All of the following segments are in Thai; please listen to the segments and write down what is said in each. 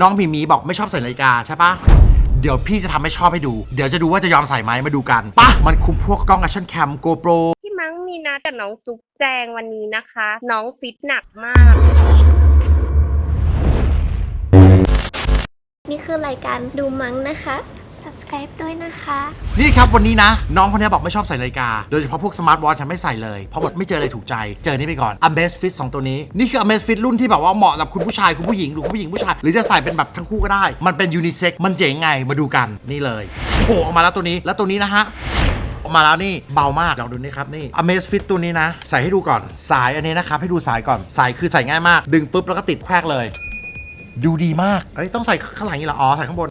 น้องหมีหมีบอกไม่ชอบใส่นาฬิกาใช่ปะเดี๋ยวพี่จะทำให้ชอบให้ดู เดี๋ยวจะดูว่าจะยอมใส่ไหมมาดูกันปะมันคุมพวกกล้อง action cam GoPro พี่มั้งมีนัดกับน้องจุ๊บแจงวันนี้นะคะ น้องฟิตหนักมาก นี่คือรายการดูมั้งนะคะ subscribe ด้วยนะคะ นี่ครับวันนี้นะ น้องคนนี้บอกไม่ชอบใส่นาฬิกา โดยเฉพาะพวกสมาร์ทวอทฉันไม่ใส่เลย เพราะแบบไม่เจออะไรถูกใจ เจอนี่ไปก่อน Amazfit 2 ตัวนี้ นี่คือ Amazfit รุ่นที่แบบว่าเหมาะกับคุณผู้ชาย คุณผู้หญิงหรือคุณผู้หญิงผู้ชาย หรือจะใส่เป็นแบบทั้งคู่ก็ได้ มันเป็นยูนิเซ็กมันเจ๋งไงมาดูกันนี่เลยโผล่ออกมาแล้วตัวนี้แล้วตัวนี้นะฮะออกมาแล้วนี่เบามากลองดูนี่ครับนี่ Amazfit ตัวนี้นะ ใส่ให้ดูก่อน สายอันนี้นะครับให้ดูสายก่อน สายคือใส่ง่ายมาก ดึงปุ๊บแล้วก็ติดแควกเลย ดูดีมากเอ้ยต้องใส่ข้างหลังนี่เหรออ๋อใส่ข้างบน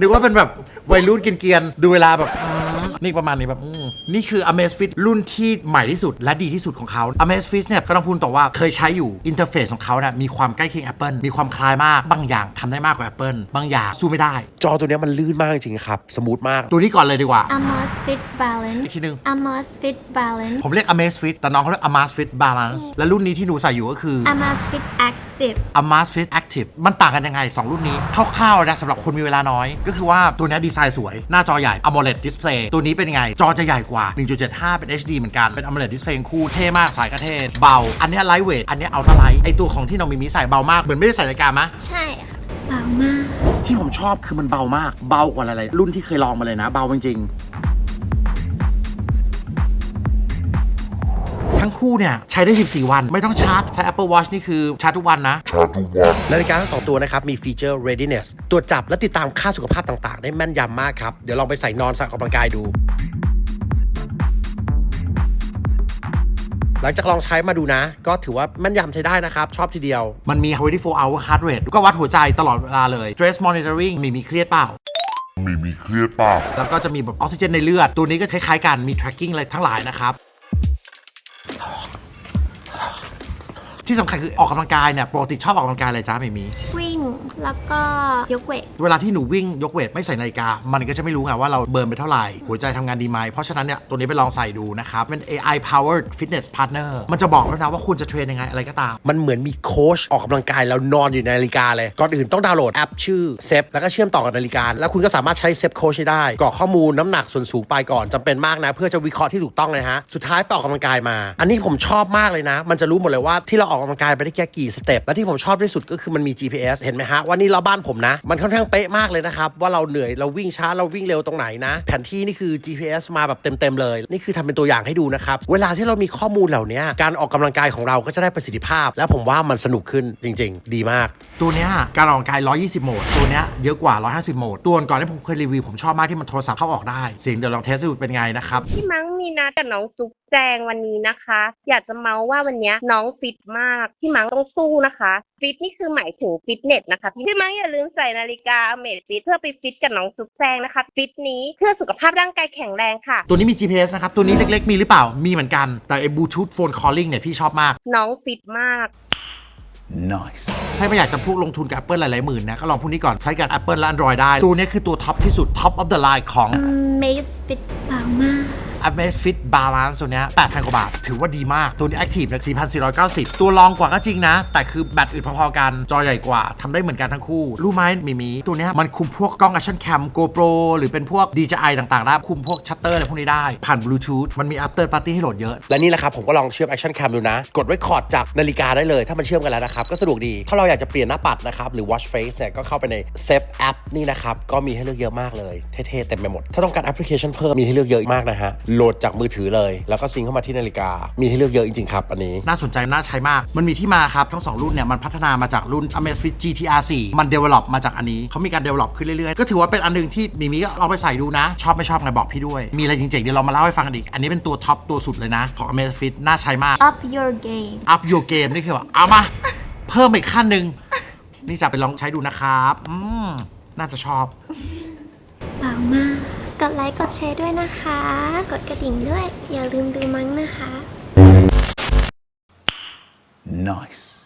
นึกว่าเป็นแบบวัยรุ่นเกรียนๆดูเวลาแบบอืมนี่ประมาณนี้แบบอืมนี่คือ Amazfit รุ่นที่ใหม่ที่สุดและดีที่สุดของเขา Amazfit เนี่ยก็ต้องพูดต่อว่าเคยใช้อยู่อินเทอร์เฟซของเขาเนี่ยมีความใกล้เคียง Apple มีความคล้ายมากบางอย่างทำได้มากกว่า Apple บางอย่างสู้ไม่ได้ จอตัวเนี้ยมันลื่นมากจริงๆครับ สมูทมาก ตัวนี้ก่อนเลยดีกว่า Amazfit Balance อีกทีหนึง Amazfit Balance ผมเรียก Amazfit แต่น้องเขาเรียก Amazfit Balance และรุ่นนี้ที่หนูใส่อยู่ก็คือ Amazfit Active Amazfit Active มันต่างกันยังไง 2 รุ่นนี้คร่าวๆนะสำหรับคนมีเวลาน้อย ก็คือว่าตัวเนี้ยดีไซน์สวย หน้าจอใหญ่ AMOLED Display ตัวนี้เป็นยังไง จอจะใหญ่กว่า 1.75 เป็น HD เหมือนกัน เป็น AMOLED Display ทั้งคู่เท่มากสายกระเทศเบา อันเนี้ไลท์เวทอันเนี้ยเอาทไลท์ไอตัวของที่น้องมิมิใส่เบามากเหมือนไม่ได้ใส่นาฬิกามะใช่ค่ะเบามาก ที่ผมชอบคือมันเบามาก เบากว่าอะไรๆรุ่นที่เคยลองมาเลยนะ เบาจริงๆ ทั้งคู่เนี่ยใช้ได้ 14 วัน ไม่ต้องชาร์จ ใช้ Apple Watch นี่คือชาร์จทุกวันนะนาฬิกาทั้งสองตัวนะครับ มีฟีเจอร์ readiness ตรวจจับและติดตามค่าสุขภาพต่างๆ ได้แม่นยำมากครับ เดี๋ยวลองไปใส่นอนใส่ออกกำลังกายดูหลังจากลองใช้มาดูนะ ก็ถือว่าแม่นยำใช้ได้นะครับ ชอบทีเดียว มันมี 24 hour heart rate ก็วัดหัวใจตลอดเวลาเลย stress monitoring มีมีเครียดเปล่ามีมีเครียดเปล่าแล้วก็จะมีแบบออกซิเจนในเลือด ตัวนี้ก็คล้ายๆกันมี tracking อะไรทั้งหลายนะครับ ที่สำคัญคือออกกำลังกายเนี่ยปกติชอบออกกำลังกายอะไรจ้าไม่มี วิ่ แล้วก็ยกเวทเวลาที่หนูวิ่งยกเวทไม่ใส่นาฬิกา มันก็จะไม่รู้ไงว่าเราเบิร์นไปเท่าไหร่ หัวใจทำงานดีไหมเพราะฉะนั้นเนี่ยตัวนี้ไปลองใส่ดูนะครับ เป็น AI powered fitness partner มันจะบอกแล้วนะว่าคุณจะเทรนยังไงอะไรก็ตาม มันเหมือนมีโค้ชออกกำลังกายแล้วนอนอยู่ในนาฬิกาเลย ก่อนอื่นต้องดาวน์โหลดแอปชื่อเซฟแล้วก็เชื่อมต่อกับนาฬิกา แล้วคุณก็สามารถใช้เซฟโค้ชได้กรอกข้อมูลน้ำหนักส่วนสูงไปก่อนจำเป็นมากนะ เพื่อจะวิเคราะห์ที่ถูกต้องเลยฮะสุดท้ายไปออกกำลังกายมา อันนี้ผมชอบมากเลยนะ มันจะรู้หมดเลยว่าที่เราออกกำลังกายไปได้แค่กี่สเต็ปและที่ผมชอบที่สุดก็คือมันมี GPS เห็นไหมฮะว่านี่เราบ้านผมนะ มันค่อนข้างเป๊ะมากเลยนะครับว่าเราเหนื่อยเราวิ่งช้าเราวิ่งเร็วตรงไหนนะ แผนที่นี่คือ GPS มาแบบเต็มๆเลย นี่คือทำเป็นตัวอย่างให้ดูนะครับเวลาที่เรามีข้อมูลเหล่านี้การออกกำลังกายของเราก็จะได้ประสิทธิภาพ และผมว่ามันสนุกขึ้นจริง ๆ ดีมาก ตัวเนี้ยการออกกำลังกาย 120 โหมดตัวเนี้ยเยอะกว่า 150 โหมดตัวก่อนที่ผมเคยรีวิวผมชอบมากที่มันโทรศัพท์เข้าออกได้เสียงเดี๋ยวลองเทสดูเป็นไงนะครับพี่มั้งมีนัดกับน้องจุ๊บ แจงวันนี้นะคะ อยากจะเมาส์ว่าวันเนี้ยน้องฟิตมากพี่มั้งต้องสู้นะคะฟิตนี่คือหมายถึงฟิตเนสนะคะพี่มั้งอย่าลืมใส่นาฬิกาเมดฟิตเพื่อไปฟิตกับน้องจุ๊บแจงนะคะฟิตนี้เพื่อสุขภาพร่างกายแข็งแรงค่ะ ตัวนี้มี GPS นะครับ ตัวนี้เล็กๆ มีหรือเปล่ามีเหมือนกันแต่ไอ้ Bluetooth phone calling เนี่ยพี่ชอบมาก น้องฟิตมากถ้าไม่อยากจะพูดลงทุนกับ Apple หลาย ๆ หมื่นนะ ก็ลองพวกนี้ก่อนใช้กับ Apple และ Android ได้ ตัวนี้คือตัวท็อปที่สุด top of the line ของ Amazfit เบามาก Amazfit Balance ตัวเนี้ย8,000 กว่าบาท ถือว่าดีมาก ตัวนี้ Active นะ4,490 ตัวรองกว่าก็จริงนะ แต่คือแบตอึดพอๆกัน จอใหญ่กว่าทำได้เหมือนกันทั้งคู่ รู้ไหมมีมี ตัวเนี้ยมันคุมพวกกล้อง Action Cam GoPro หรือเป็นพวก DJI ต่างๆได้คุมพวกชัตเตอร์อะไรพวกนี้ได้ ผ่าน Bluetooth มันมี After Party ให้โหลดเยอะ และนี่แหละครับผมก็ลองเชื่อม Action Cam ดูนะ กดไว้คอร์ดจากนาฬิกาได้เลย ถ้ามันเชื่อมกันแล้วนะครับก็สะดวกดี ถ้าเราอยากจะเปลี่ยนหน้าปัดนะครับหรือ Watch Face เนี่ยก็เข้าไปใน Save App นี่นะครับก็มีให้เลือกเยอะมากเลยเท่ๆเต็มไปหมดถ้าต้องการแอปพลิเคชันเพิ่มมีให้เลือกเยอะมากนะฮะโหลดจากมือถือเลย แล้วก็ซิงค์เข้ามาที่นาฬิกา มีให้เลือกเยอะจริงๆครับอันนี้ น่าสนใจน่าใช้มาก มันมีที่มาครับ ทั้ง 2 รุ่นเนี่ย มันพัฒนามาจากรุ่น Amazfit GTR 4มัน develop มาจากอันนี้ เขามีการ develop ขึ้นเรื่อยๆ ก็ถือว่าเป็นอันหนึงที่มีมีก็เอาไปใส่ดูนะ ชอบไม่ชอบไงบอกพี่ด้วย มีอะไรจริงๆเดี๋ยวเรามาเล่าให้ฟังกันอีก อันนี้เป็นตัวท็อปตัวสุดเลยนะของ Amazfit น่าใช้มาก Up your game up your game นี่คือแบบเอามาเพิ่มอีกขั้นหนึ่งนี่จะไปลองใช้ดูนะครับอืมน่าจะชอบเบามาก กดไลค์ กดแชร์ด้วยนะคะ กดกระดิ่งด้วย อย่าลืมดูมั้งนะคะ Nice.